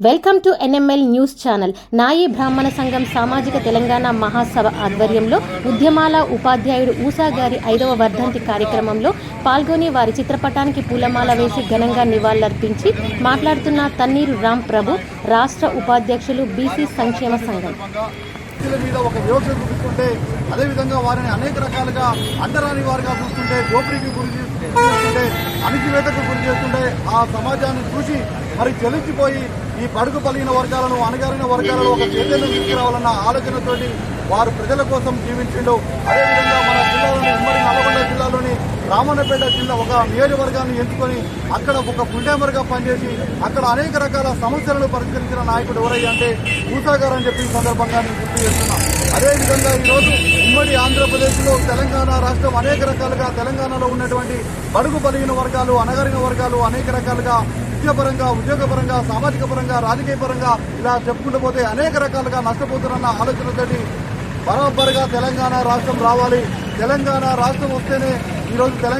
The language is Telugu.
Welcome to NML news channel. నాయి బ్రాహ్మణ సంఘం సామాజిక తెలంగాణ మహాసభ ఆధ్వర్యంలో ఉద్యమాల ఉపాధ్యాయుడు ఊసా గారి ఐదవ వర్ధంతి కార్యక్రమంలో పాల్గొని వారి చిత్రపటానికి పూలమాల వేసి ఘనంగా నివాళులర్పించి మాట్లాడుతున్న తన్నీరు రామ్ ప్రభు రాష్ట్ర ఉపాధ్యక్షులు బీసీ సంక్షేమ సంఘం. మీద ఒక వివక్ష చూపిస్తుంటే అదేవిధంగా వారిని అనేక రకాలుగా అంటరాని వారిగా చూస్తుంటే దోపిడీకి గురి చేస్తుంటే అణిచివేతకు గురి చేస్తుంటే ఆ సమాజాన్ని చూసి మరి చెలించిపోయి ఈ పడుకు పలిగిన వర్గాలను అణగారిన వర్గాలను ఒక చైతన్యం తీసుకురావాలన్న ఆలోచనతోటి వారు ప్రజల కోసం జీవించిండు. అదేవిధంగా మన జిల్లాలోని ఉమ్మడి నల్గొండ జిల్లాలోని రామన్నపేట జిల్లా ఒక నియోజకవర్గాన్ని ఎంచుకొని అక్కడ ఒక ఫుల్ పనిచేసి అక్కడ అనేక రకాల సమస్యలను పరిష్కరించిన నాయకుడు ఎవరయ్యంటే అంటే అని చెప్పి ఈ సందర్భంగా నేను గుర్తు చేస్తున్నాను అదే విధంగా ఈరోజు ఉమ్మడి ఆంధ్రప్రదేశ్లో తెలంగాణ రాష్ట్రం అనేక రకాలుగా తెలంగాణలో ఉన్నటువంటి బడుగు బలిగిన వర్గాలు అనగరిన వర్గాలు అనేక రకాలుగా విద్యాపరంగా ఉద్యోగపరంగా సామాజిక పరంగా రాజకీయ పరంగా ఇలా చెప్పుకుంటూ పోతే అనేక రకాలుగా నష్టపోతున్న ఆలోచనతోటి బరాబర్గా తెలంగాణ రాష్ట్రం రావాలి. తెలంగాణ రాష్ట్రం వస్తేనే ఈరోజు తెలంగాణ